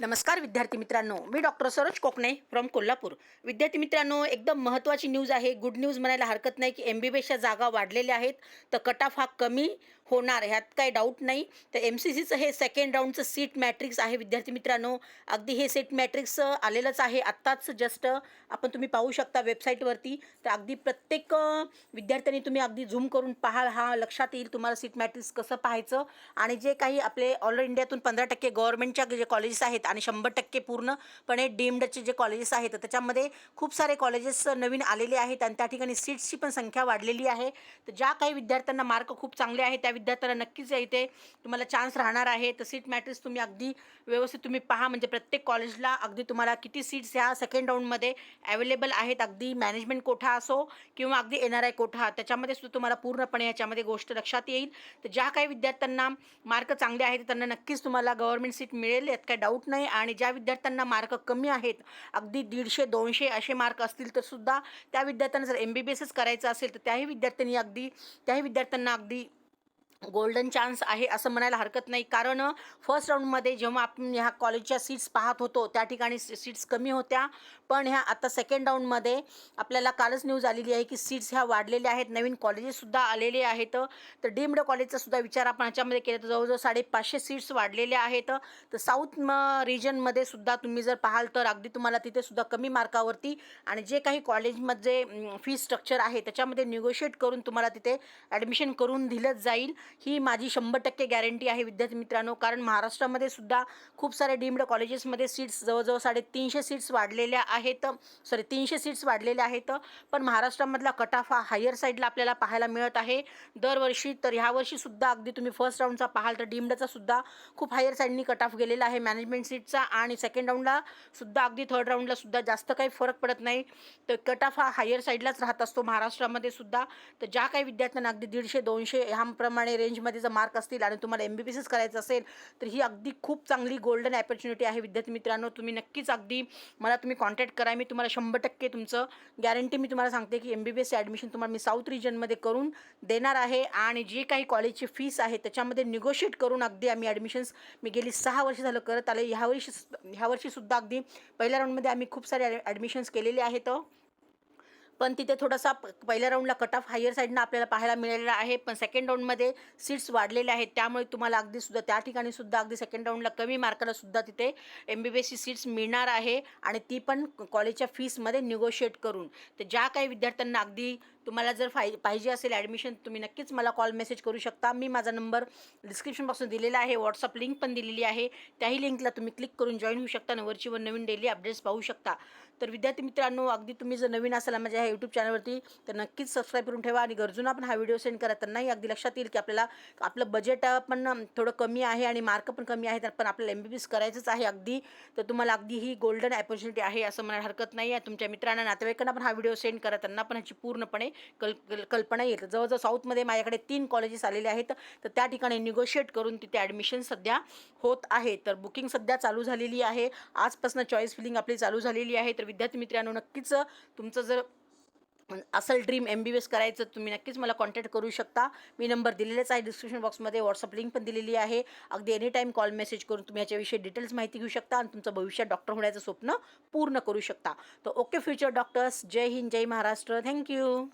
नमस्कार विद्यार्थी मित्रांनो मी डॉक्टर सरोज कोकणे फ्रॉम कोल्हापूर. विद्यार्थी मित्रांनो एकदम महत्त्वाची न्यूज आहे. गुड न्यूज म्हणायला हरकत नाही की एम बी बीच्या जागा वाढलेल्या आहेत. तर कट ऑफ हा कमी होणार ह्यात काही डाऊट नाही. तर एम सी सीचं हे सेकंड राऊंडचं सीट मॅट्रिक्स आहे विद्यार्थी मित्रांनो. अगदी हे सीट मॅट्रिक्स आलेलंच आहे. आत्ताच जस्ट आपण तुम्ही पाहू शकता वेबसाईटवरती तर अगदी प्रत्येक विद्यार्थ्यांनी तुम्ही अगदी झूम करून पाहाल. हा लक्षात येईल तुम्हाला सीट मॅट्रिक्स कसं पाहायचं. आणि जे काही आपले ऑल इंडियातून पंधरा टक्के गव्हर्नमेंटच्या जे कॉलेजेस आहेत आणि शंभर टक्के पूर्णपणे डीम्डचे जे कॉलेजेस आहेत तर त्याच्यामध्ये खूप सारे कॉलेजेस नवीन आलेले आहेत आणि त्या ठिकाणी सीट्सची पण संख्या वाढलेली आहे. तर ज्या काही विद्यार्थ्यांना मार्क खूप चांगले आहेत त्या विद्यार्थ्यांना नक्कीच इथे तुम्हाला चान्स राहणार आहे. तर सीट मॅट्रिक्स तुम्ही अगदी व्यवस्थित तुम्ही पहा. म्हणजे प्रत्येक कॉलेजला अगदी तुम्हाला किती सीट्स ह्या सेकंड राऊंडमध्ये अवेलेबल आहेत. अगदी मॅनेजमेंट कोठा असो किंवा अगदी एन आर आय कोठा त्याच्यामध्ये सुद्धा तुम्हाला पूर्णपणे याच्यामध्ये गोष्ट लक्षात येईल. तर ज्या काही विद्यार्थ्यांना मार्क चांगले आहेत त्यांना नक्कीच तुम्हाला गव्हर्नमेंट सीट मिळेल यात काही डाऊट नाही. आणि ज्या विद्यार्थ्यांना मार्क कमी आहेत अगदी दीडशे दोनशे असे मार्क असतील तर सुद्धा त्या विद्यार्थ्यांना जर एम बी बी एसच करायचं असेल तर त्याही विद्यार्थ्यांनी अगदी त्याही विद्यार्थ्यांना अगदी गोल्डन चान्स आहे असं म्हणायला हरकत नाही. कारण फर्स्ट राऊंडमध्ये जेव्हा आपण ह्या कॉलेजच्या सीट्स पाहत होतो त्या ठिकाणी सीट्स कमी होत्या. पण ह्या आता सेकंड राऊंडमध्ये आपल्याला कालच न्यूज आलेली आहे की सीट्स ह्या वाढलेल्या आहेत. नवीन कॉलेजेससुद्धा आलेले आहेत. तर डीम्ड कॉलेजचासुद्धा विचार आपण ह्याच्यामध्ये केला तर जवळजवळ साडेपाचशे सीट्स वाढलेल्या आहेत. तर साऊथ रिजनमध्ये सुद्धा तुम्ही जर पाहाल तर अगदी तुम्हाला तिथेसुद्धा कमी मार्कावरती आणि जे काही कॉलेजमध्ये फी स्ट्रक्चर आहे त्याच्यामध्ये निगोशिएट करून तुम्हाला तिथे ॲडमिशन करून दिलंच जाईल. ही माझी शंभर टक्के गॅरंटी आहे विद्यार्थी मित्रांनो. कारण महाराष्ट्रामध्ये सुद्धा खूप सारे डीम्ड कॉलेजेसमध्ये सीट्स जवळजवळ साडेतीनशे सीट्स वाढलेल्या आहेत. सॉरी तीनशे सीट्स वाढलेल्या आहेत. पण महाराष्ट्रामधला कट ऑफ हा हायर साईडला आपल्याला पाहायला मिळत आहे. दरवर्षी तर ह्यावर्षीसुद्धा अगदी तुम्ही फर्स्ट राऊंडचा पाहाल तर डीम्डचा सुद्धा खूप हायर साईडनी कट ऑफ गेलेला आहे. मॅनेजमेंट सीटचा आणि सेकंड राऊंडला सुद्धा अगदी थर्ड राऊंडला सुद्धा जास्त काही फरक पडत नाही. तर कट ऑफ हा हायर साईडलाच राहत असतो महाराष्ट्रामध्ये सुद्धा. तर ज्या काही विद्यार्थ्यांना अगदी दीडशे दोनशे ह्याप्रमाणे रेंजमध्ये जर मार्क असतील आणि तुम्हाला एम बी बी सीच करायचं असेल तर ही अगदी खूप चांगली गोल्डन ऑपॉर्च्युनिटी आहे. विद्यार्थी मित्रांनो तुम्ही नक्कीच अगदी मला तुम्ही कॉन्टॅक्ट करा. मी तुम्हाला शंभर टक्के तुमचं गॅरंटी मी तुम्हाला सांगते की एम बी बी एसचं ॲडमिशन तुम्हाला मी साऊथ रिजनमध्ये करून देणार आहे. आणि जी काही कॉलेजची फीस आहे त्याच्यामध्ये निगोशिएट करून अगदी आम्ही ॲडमिशन्स मी गेली सहा वर्ष झालं करत आले. ह्या वर्षी ह्या वर्षीसुद्धा अगदी पहिल्या राऊंडमध्ये आम्ही खूप सारे ॲडमिशन्स केलेले आहेत. पण तिथे थोडासा प- पहिल्या राऊंडला कट ऑफ हायर साईडनं आपल्याला पाहायला मिळालेला आहे. पण सेकंड राऊंडमध्ये सीट्स वाढलेल्या आहेत. त्यामुळे तुम्हाला अगदी सुद्धा त्या ठिकाणी सुद्धा अगदी सेकंड राऊंडला कमी मार्काला सुद्धा तिथे एम बी बी एसची सीट्स मिळणार आहे. आणि ती पण कॉलेजच्या फीसमध्ये निगोशिएट करून. तर ज्या काही विद्यार्थ्यांना अगदी तुम्हाला जर फाय पाहिजे असेल ॲडमिशन तुम्ही नक्कीच मला कॉल मेसेज करू शकता. मी माझा नंबर डिस्क्रिप्शन बॉक्समध्ये दिलेला आहे. व्हॉट्सअप लिंक पण दिलेली आहे. त्याही लिंकला तुम्ही क्लिक करून जॉईन होऊ शकता. आणि वरची नवीन डेली अपडेट्स पाहू शकता. तर विद्यार्थी मित्रांनो अगदी तुम्ही जर नवीन असाल माझ्या ह्या यूट्यूब चॅनलवरती तर नक्कीच सबस्क्राईब करून ठेवा. आणि गरजूंना पण हा व्हिडिओ सेंड करा. त्यांनाही अगदी लक्षात येईल की आपल्याला आपलं बजेट पण थोडं कमी आहे आणि मार्क पण कमी आहे तर पण आपल्याला एम बी बी एस करायचंच आहे अगदी. तर तुम्हाला अगदी ही गोल्डन ॲपॉर्च्युनिटी आहे असं म्हणायला हरकत नाही आहे तुमच्या मित्रांना नातेवाईकांना पण हा व्हिडिओ सेंड करा. त्यांना पण ह्याची पूर्णपणे कल कल- कल्पना येतं. जवळजवळ साऊथमध्ये माझ्याकडे तीन कॉलेजेस आलेले आहेत. तर त्या ठिकाणी निगोशिएट करून तिथे ॲडमिशन सध्या होत आहे. तर बुकिंग सध्या चालू झालेली आहे. आजपासून चॉईस फिलिंग आपली चालू झालेली आहे. तर विद्यार्थी मित्रांनो नक्कीच तुमचं जर असल dream M B B S करायचं तुम्ही नक्कीच मला कॉन्टॅक्ट करू शकता. मी नंबर दिलेलाच आहे डिस्क्रिप्शन बॉक्समध्ये व्हॉट्सअप लिंक पण दिलेली आहे. अगदी एनी टाईम कॉल मेसेज करून तुम्ही याच्याविषयी डिटेल्स माहिती घेऊ शकता आणि तुमचं भविष्यात डॉक्टर होण्याचं स्वप्न पूर्ण करू शकता. तर okay future doctors Jai Hind Jai Maharashtra. Thank you